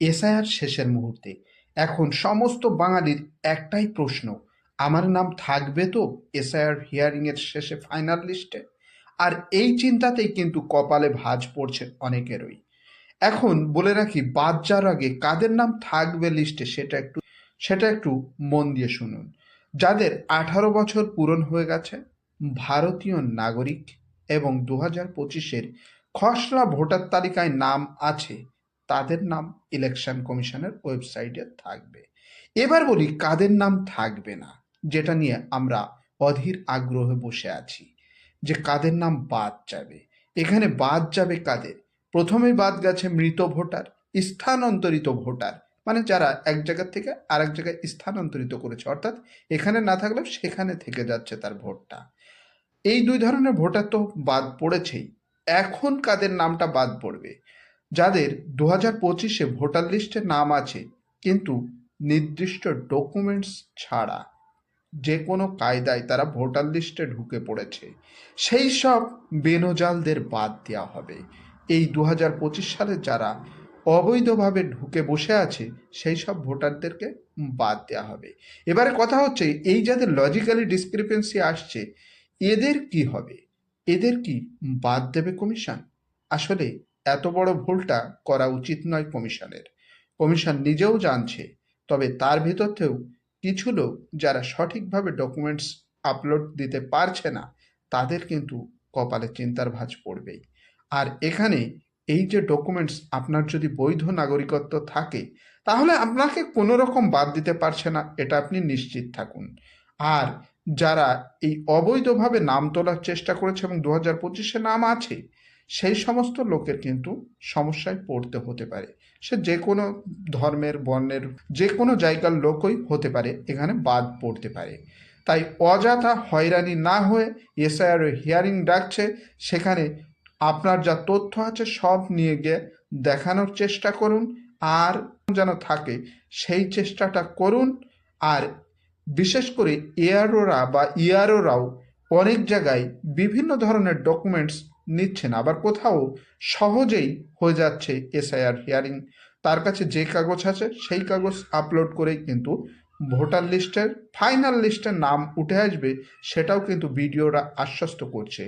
SIR শেষের মুহূর্তে। এখন সমস্ত বাঙালির একটাই প্রশ্ন, আমার নাম থাকবে তো এসআইআর হিয়ারিংয়ের শেষে ফাইনাল লিস্টে আর এই চিন্তাতেই কিন্তু কপালে ভাঁজ পড়ছে অনেকেরই। এখন বলে রাখি, বাদ যাওয়ার আগে কাদের নাম থাকবে লিস্টে সেটা একটু সেটা একটু মন দিয়ে শুনুন। যাদের আঠারো বছর পূরণ হয়ে গেছে, ভারতীয় নাগরিক এবং দু হাজার পঁচিশের খসড়া ভোটার তালিকায় নাম আছে তাদের নাম ইলেকশন কমিশনের ওয়েবসাইটে থাকবে। এবার বলি কাদের নাম থাকবে না, যেটা নিয়ে আমরা অধীর আগ্রহে বসে আছি, যে কাদের নাম বাদ যাবে। এখানে বাদ যাবে কাদের? প্রথমেই বাদ গেছে মৃত ভোটার, স্থানান্তরিত ভোটার মানে যারা এক জায়গা থেকে আরেক জায়গায় স্থানান্তরিত করেছে, অর্থাৎ এখানে না থাকলেও সেখানে থেকে যাচ্ছে তার ভোটটা। এই দুই ধরনের ভোটার তো বাদ পড়েছেই। এখন কাদের নামটা বাদ পড়বে? যাদের দু হাজার পঁচিশে ভোটার লিস্টে নাম আছে, কিন্তু নির্দিষ্ট ডকুমেন্টস ছাড়া যে কোনো কায়দায় তারা ভোটার লিস্টে ঢুকে পড়েছে। সেই সব বেনজালদের বাদ দেওয়া হবে। এই দু হাজার পঁচিশ সালে যারা অবৈধভাবে ঢুকে বসে আছে, সেই সব ভোটারদেরকে বাদ দেওয়া হবে। এবারে কথা হচ্ছে, এই যাদের লজিক্যালি ডিসক্রিপেন্সি আসছে, এদের কি হবে? এদের কি বাদ দেবে কমিশন আসলে এত বড় ভুলটা করা উচিত নয় কমিশনের। কমিশন নিজেও জানছে, তবে তার ভিতরতেও কিছু লোক যারা সঠিকভাবে ডকুমেন্টস আপলোড দিতে পারছে না, তাদের কিন্তু কপালে চিন্তার ভাঁজ পড়বেই। আর এখানে এই যে ডকুমেন্টস আপনার যদি বৈধ নাগরিকত্ব থাকে, তাহলে আপনাকে কোনো রকম বাদ দিতে পারছে না, এটা আপনি নিশ্চিত থাকুন। আর যারা এই অবৈধভাবে নাম তোলার চেষ্টা করেছে এবং দু হাজার পঁচিশে নাম আছে সেই সমস্ত লোকের কিন্তু সমস্যায় পড়তে হতে পারে। সে যে কোনো ধর্মের, বর্ণের, যে কোনো জায়গার লোকই হতে পারে, এখানে বাদ পড়তে পারে। তাই অযথা হয়রানি না হয়ে এসআইআর হিয়ারিং ডাকছে, সেখানে আপনার যা তথ্য আছে সব নিয়ে গিয়ে দেখানোর চেষ্টা করুন, আর যেন থাকে সেই চেষ্টাটা করুন, আর বিশেষ করে এআরওরা বা ইআরওরাও অনেক জায়গায় বিভিন্ন ধরনের ডকুমেন্টস নিচ্ছেন আবার কোথাও সহজেই হয়ে যাচ্ছে এসআইআর হিয়ারিং তার কাছে যে কাগজ আছে, সেই কাগজ আপলোড করেই কিন্তু ভোটার লিস্টের ফাইনাল লিস্টের নাম উঠে আসবে, সেটাও কিন্তু ভিডিওরা আশ্বস্ত করছে।